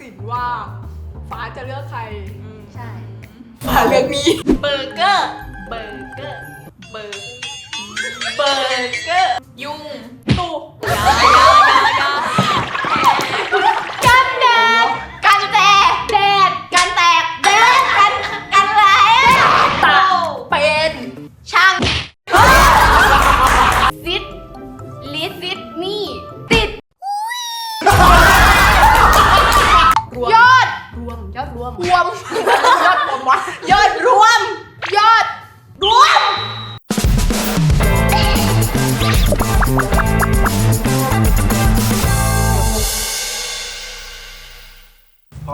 สินว่า ฟ้าจะเลือกใคร ใช่ ฟ้าเลือกนี้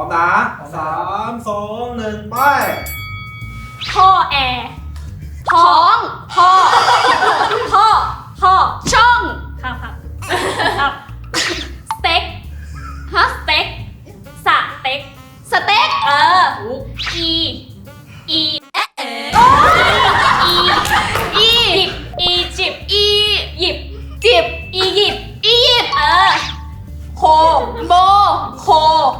ร้อมนะสามสองหนึ่งไปท่อแอร์ท้องท่อท่อท่อช่องครับครับครับสเต็กฮะสเต็กสะเต็กสเต็กเอออีอีเอะเออีอีอีจิบอีหยิบจิบอีหยิบอีหยิบเออโคโบโคโค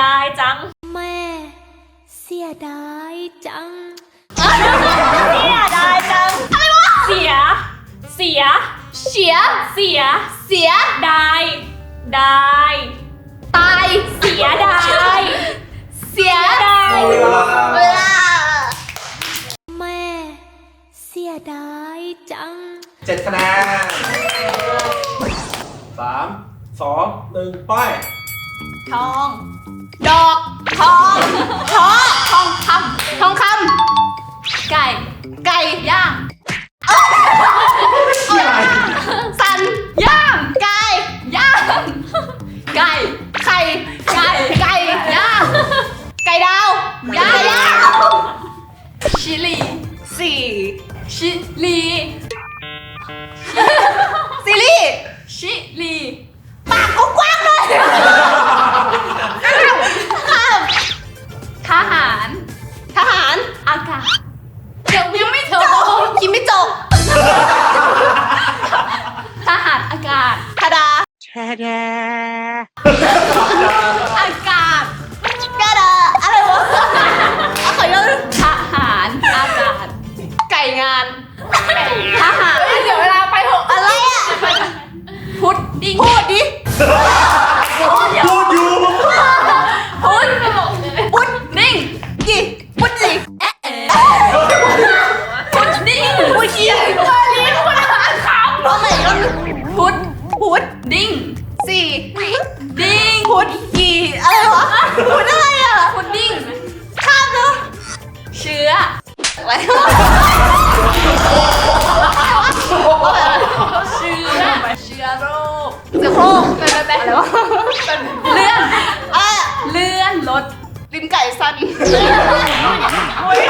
ดายจัง แม่ เสียดายจัง เสียดายจังอะไรวะเสีย เสีย เสีย เสีย เสียดายดายตาย เสียดายเสียดายหมดเวลาเวลา แม่ เสียดายจัง เจ็ดคะแนนสามสองหนึ่งไปทอง ดอกทองทอทองคำทองคำไก่ ไก่ย่างาอากาศกระดาอะไรวะเอาขอย้อนทหารอากาศไก่งานทหารเดี๋ยวเวลาไปเถอะอะไรอะพุดดิ้งพูดดิ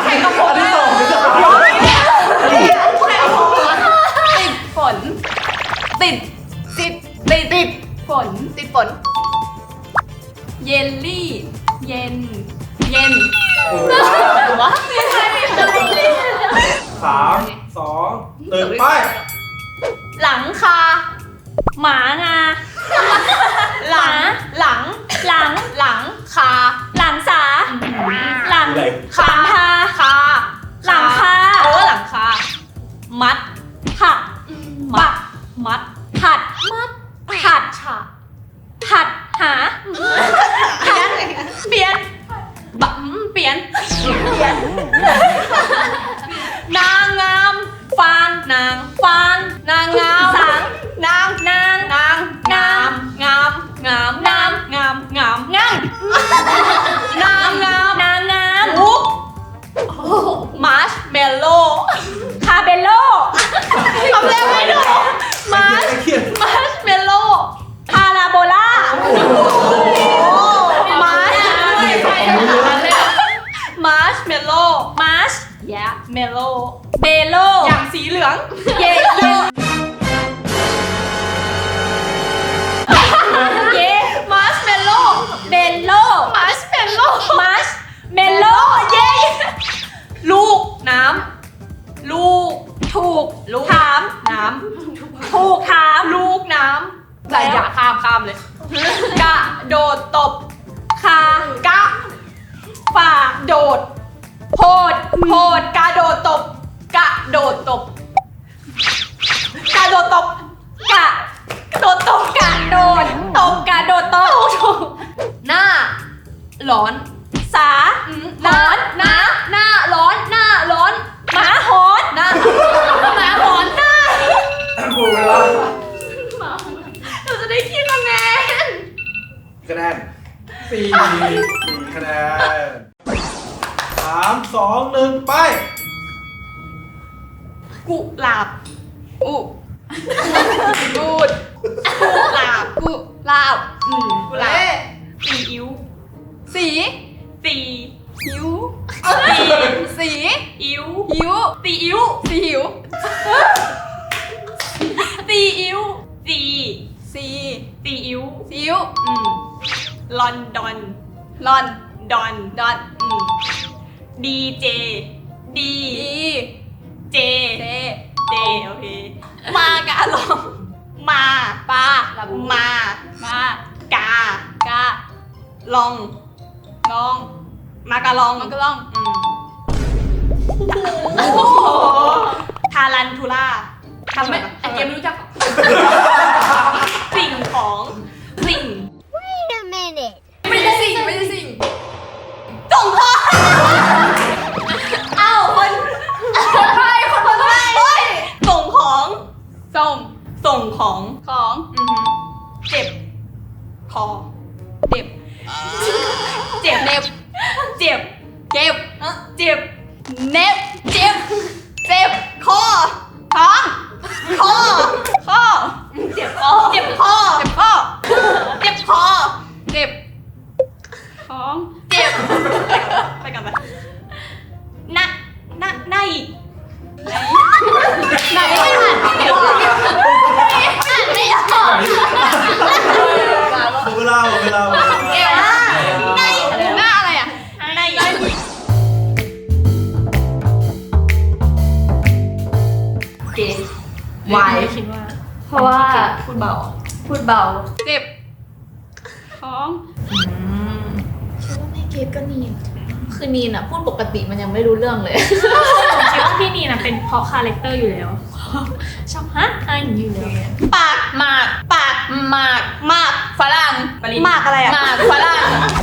ใครกระโปรงที่สองที่สามติดฝน ติด ติด ติด ติด ฝน ติดฝน เยลลี่ เย็น เย็นวะไม่ใช่ไม่ใช่สามสองหนึ่งไปางฟ้า แต่อย่าข้ามข้ามเลยกะโดดตบ คากะฝ่าโดด โพดโพดกะโดดตบกะโดดตบกะโดดตบกะโดดตบกะโดดตบกะโดดตบหน้าร้อน สี่สี่คะแนนสามสองหนึ่งไป กุหลาบอุกูดกุหลาบกุหลาบอืมกุหลาบสีอิ๊วสี ลอนดอน ลอน ดอน ดอนอืมดีเจ ดีเจ เจเจ โอเค มากะลองมาปามา มากากาลอง ลอง มากะลองมากะลองอืมโอ้โหทารันทูล่าทำไมไอเกมรู้จัก สิ่งของสิ่ง งของของอือหือเจ็บคอเจ็บ เจ็บเน็บเจ็บเจ็บเอ้อเจ็บเน็บเจ็บ วายคิดว่าเพราะว่าพูดเบา พูดเบาเจ็บท้องคิดว่าไม่เก็ตก็นีนคือนีนอะพูดปกติมันยังไม่รู้เรื่องเลยคิดว่าพี่นีนะเป็นเพราะคาแรคเตอร์อยู่แล้ว ชอบฮะอันอยู่แล้วปากหมากปากหมากหมากฝรั่งหมากอะไรอะหมากฝรั่ง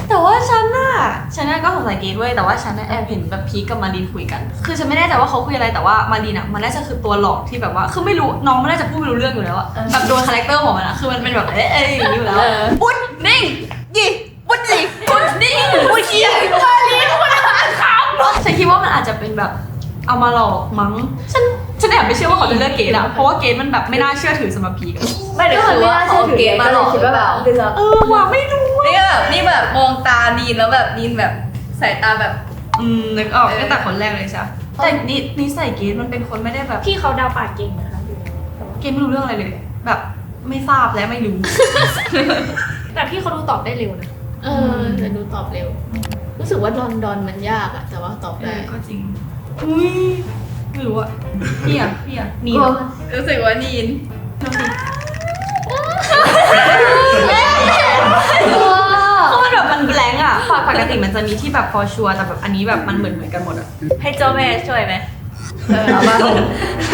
แต่ว่าฉันน่ะฉันน่ะก็สงสัยเกดเว้ยแต่ว่าฉันน่ะแอบเห็นแบบพีคกับมารีนคุยกัน คือฉันไม่แน่ใจว่าเขาคุยอะไรแต่ว่ามารีนอะมันน่าจะคือตัวหลอกที่แบบว่าคือไม่รู้น้องมันน่าจะพูดไม่รู้เรื่องอยู่แล้วอะแบบโดนคาแรคเตอร์ของมันอะคือมันเป็นแบบเอ๊ะเอ๊ะอย่างนี้อยู่แล้วปุ้นนิ่งยี่ปุ้นนิ่งปุ้นนิ่งปุ้นเคียมาลีนคุณอาคำฉันคิดว่ามันอาจจะเป็นแบบเอามาหลอกมั้ง ฉัน ฉันแอบไม่เชื่อว่าเขาจะเลือกเกดอะเพราะว่าเกดมันแบบไม่น่าเชื่อถือสำหรับพีคอะไม่ได้คือว่าเขาเก็ตมาหลอกหรือเปล่าเออว่ะไม่รู้นี่ก็แบบนี่แบบมองตานีนแล้วแบบนีนแบบสายตาแบบ อืมนึกออกตั้งแต่คนแรกเลยใช่ปะแต่นินิสัยเกดมันเป็นคนไม่ได้แบบพี่เขาเดาปากเก่งนะคะเกมไม่รู้เรื่องอะไรเลย แบบไม่ทราบและไม่รู้ แต่พี่เขาดูตอบได้เร็วนะเออแต่ดูตอบเร็ว รู้สึกว่าลอนดอนมันยากอะแต่ว่าตอบเอได้อก็จริงอุ้ย ไม่รู้อะพี่อะพี่อะนี่โอ้เนาะรู้สึกว่านีนดูสิว้าวเพราะมันแบบมันแบงค์อะปกติมันจะมีที่แบบ for sure แต่แบบอันนี้แบบมันเหมือนเหมือนกันหมดอะให้เจ้าแม่ช่วยไหมเออเอามาจบ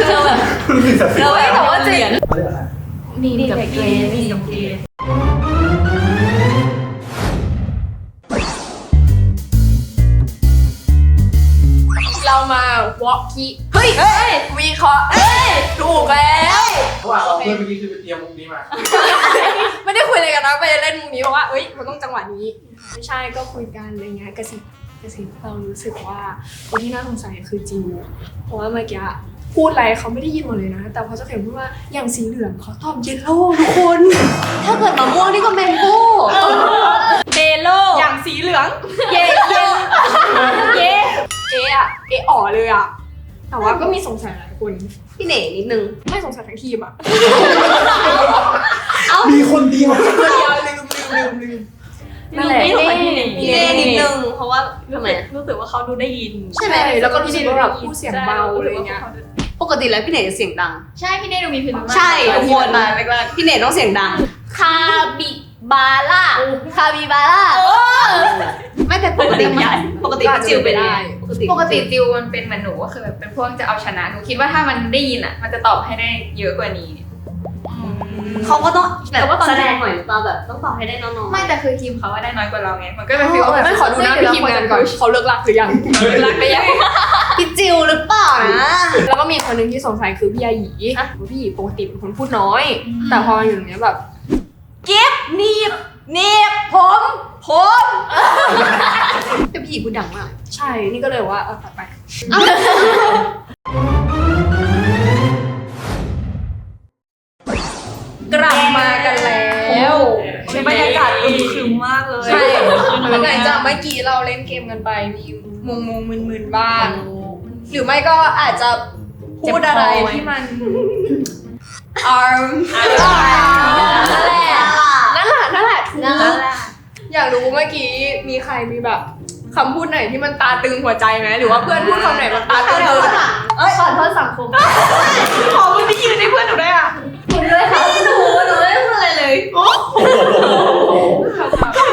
เจ้าแบบมีศักดิ์ศรีเราไม่แต่ว่าจริงเขาเรียกอะไรนีนกับเกรซนี่กับเกด เรามาวอล์กคีเฮ้ยเฮ้ยวีเคราะห์เอ้ยถูกแล้วเพราะว่าเราเพื่อนเมื่อกี้คือไปเตรียมมุกนี้มา ไม่ได้คุยอะไรกันนะไปเล่นมุมนี้เพราะว่าเอ้ยมันต้องจังหวะนี้ ไม่ใช่ก็คุยกันอะไรเงี้ยกระซิบแต่สิ่งที่เรารู้สึกว่าคนที่น่าสงสัยคือจิวเพราะว่าเมื่อกี้พูดอะไรเขาไม่ได้ยินหมดเลยนะ แต่พอเจะเข็มพูดว่าอย่างสีเหลืองเขาตอบเยลโล่ทุกคน ถ้าเกิดมะม่วงนี่ก็แมงโก้เบโลอย่างสีเหลือง เย่เย่เย่ เอะอะเอะอ๋อเลยอะแต่ว่าก็มีสงสัยหลายคน พี่เหน่นิดนึง ไม่สงสัยทั้งทีมอะมีคนเดียวคนเดียวลืมลืมลืมลืมนั่นแหละนี่สงสัยพี่เหน่พี่เน่นิดนึงเพราะว่าทำไมอะรู้สึกว่าเขาดูได้ยิน ใช่ไหมแล้วก็รู้สึกว่าแบบพูดเสียงเบาอะไรเงี้ยปกติแล้วพี่เหน่จะเสียงดัง ใช่พี่เน่ดูมีพิรุธมากใช่ทุกคนมาแรกพี่เหน่ต้องเสียงดังคาบิ บาร่าคาบิบาร่าไม่แต่ปกติปกติพี่จิวเป็นได้ปกติปกติจิวมันเป็นเหมือนหนูก็คือแบบเป็นพวกจะเอาชนะหนูคิดว่าถ้ามันได้ยินอะ มันจะตอบให้ได้เยอะกว่านี้เขาก็ต้องแบแต่บว่าตอนแสแรดกงหน่อยตอนแบบต้องตอบให้ได้น้องๆไม่แต่คือทีมเขาว่าได้น้อยกว่าเราไงมันก็เป็นฟีลว่าแบบไม่ขอดูหน้าพี่ทีมงานก่อนเขาเลิกรักหรือยังรักไปยังพี่จิวหรือเปล่านะแล้วก็มีคนหนึ่งที่สงสัยคือพี่ยาหยีพี่หยีปกติเป็นคนพูดน้อย แต่พอมาอยู่ตรงเนี้ยแบบเก็บ หนีบหนีบผมผมแต่พี่หยีพูดดังมาก ใช่ นี่ก็เลยว่าเออตัดไป กลับมากันแล้วในบรรยากาศอึมครึมมากเลยใช่หลังจากเมื่อกี้เราเล่นเกมกันไปมีงงงๆมึนๆบ้าง หรือไม่ก็อาจจะพูดอะไรที่มัน arm นั่นแหละนั่นแหละ นั่นแหละถูกอยากรู้เมื่อกี้มีใครมีแบบคำพูดไหนที่มันตาตึงหัวใจไหมหรือว่าเพื่อนพูดคำไหนมันตาตึงหัวใจเอ้ยขอโทษสังคมขอมันไปยืนให้เพื่อนหนูได้อะหนูหนูหนูไม่ได้พูดอะไรเลย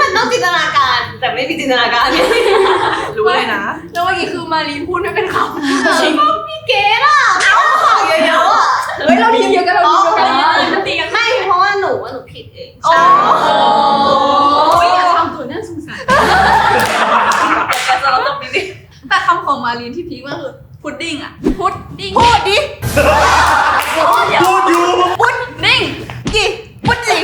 มันต้องจินตนาการ แต่ไม่มีจินตนาการรู้เลยนะแล้วเมื่อกี้คือมารีพูดไม่เป็นคำพี่เก๋ล่ะเอาของเยอะๆอะเฮ้ยเราทีมเดียวกันเราทีมเดียวกันมันตีกันไม่เพราะว่า หนูว่าหนูผิดเองโอ้ยอย่าทำตัวน่าสงสารแต่สำหรับตรงนี้ดิแต่คำของมารีนที่พีคมากคือพุดดิ้งอะพุดดิ้งพูดดิพูดอยู่ดิ้งกี่พุดดิ้ง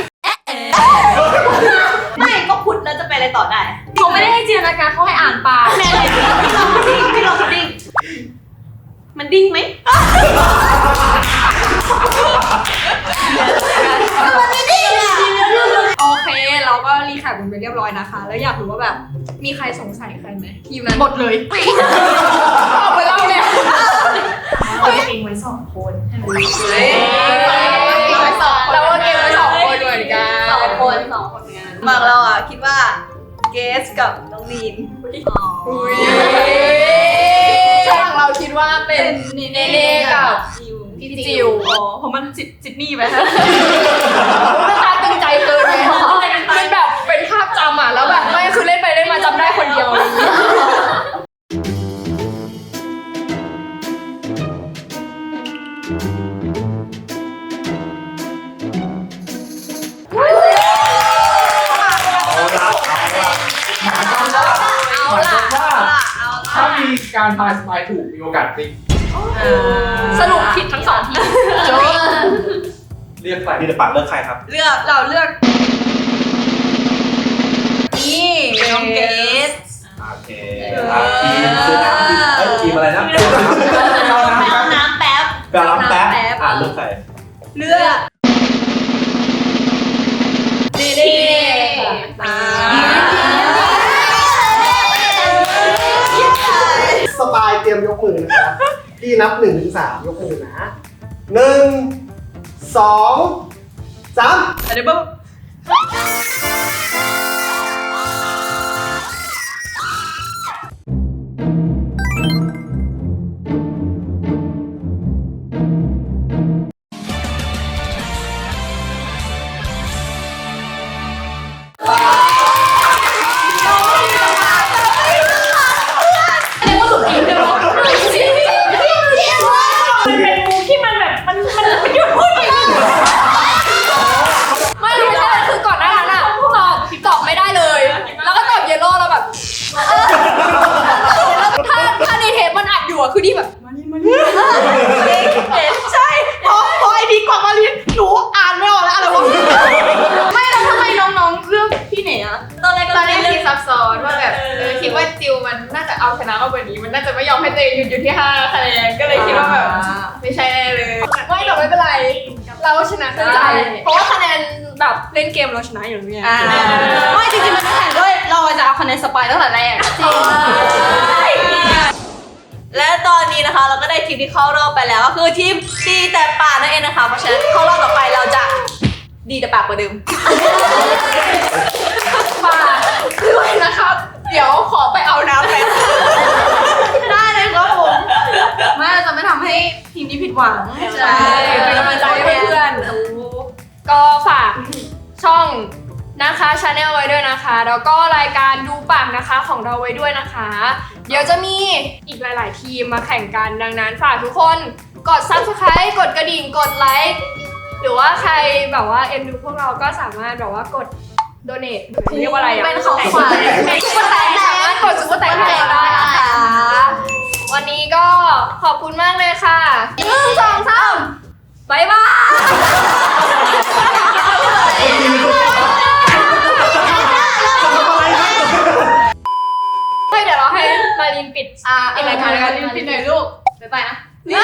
ไม่ก็พุดแล้วจะไปอะไรต่อได้เขาไม่ได้ให้จินตนาการเขาให้อ่านปากแม่เลยพี่ลองพุดดิ้งพี่ลองพุดดิ้งมันดิ้งไหม เลยเอาไปเล่าเนี่ยเราเองไว้สองคนใช่ไหมเราก็เกมไว้สองคนเหมือนกันสองคนสองคนงานบางเราอะคิดว่าเกสกับน้องลีนอุ้ยช่างเราคิดว่าเป็นเนเน่กับพี่จิวอ๋อเพราะมันจิตจิตนี่ไปฮะมันตาตึงใจเกินไงมันแบบเป็นภาพจำอะแล้วแบบไม่คือเล่นไปเล่นมาจำได้คนเดียวอะไรอย่างเงี้ย การทายสปายถูกมีโอกาสพลิกสรุปผิดทั้งสองทีมเรียกใครที่จะปักเลือกใครครับ เลือกเราเลือก นี่น้องเกสโอเคอะทีมคือน้ำทีมเอ้ยทีมอะไรนะคือน้ำเราน้ำแป๊บน้ำแป๊บแปลน้ำแป๊บอะเลือกใครเลือกเน่เน่ส พี่นับหนึ่งถึงสามยกมือนะหนึ่งสองสาม อันนี้ปุ๊บ ให้ตัวเองหยุดอยู่ที่5คะแนนก็เลยคิดว่าแบบไม่ใช่แน่เลยไม่แต่ไม่เป็นไร เราชนะได้เพราะว่าคะแนนแบบเล่นเกมเราชนะอยู่แล้วไงอ่าไม่จริงๆมันไม่แข่งด้วยเราจะเอาคะแนนสปายตั้งแต่แรกจริงและตอนนี้นะคะเราก็ได้ทีมที่เข้ารอบไปแล้วก็คือทีมดีแต่ปากนั่นเองนะคะ เพราะฉะนั้นเข้ารอบต่อไปเราจะดีแต่ปากกว่าเดิมฝากด้วยนะครับ เดี๋ยวขอไปเอาน้ำแป๊บ ได้เลยครับผม ไม่เราจะไม่ทำให้ทีมนี้ผิดหวังใช่เป็นกำลังใจให้เพื่อนก็ฝากช่องนะคะชาแนลไว้ด้วยนะคะ แล้วก็รายการดูปากนะคะของเราไว้ด้วยนะคะ เดี๋ยวจะมีอีกหลาย ๆ ทีมมาแข่งกันดังนั้นฝากทุกคนกด subscribe กดกระดิ่งกดไลค์หรือว่าใครแบบว่าเอ็นดูพวกเราก็สามารถแบบว่ากด donate เรียกว่าอะไรอะเป็นของขวัญเป็นซุปเปอร์แตงสามารถกดซุปเปอร์แตงให้เราได้นะคะ วันนี้ก็ขอบคุณมากเลยค่ะหนึ่งสองสามบ๊ายบายเฮ้ยเดี๋ยวเราให้มารินปิดอ่าปิดรายการแล้วกันปิดหน่อยลูก บ๊ายบายนะ นี่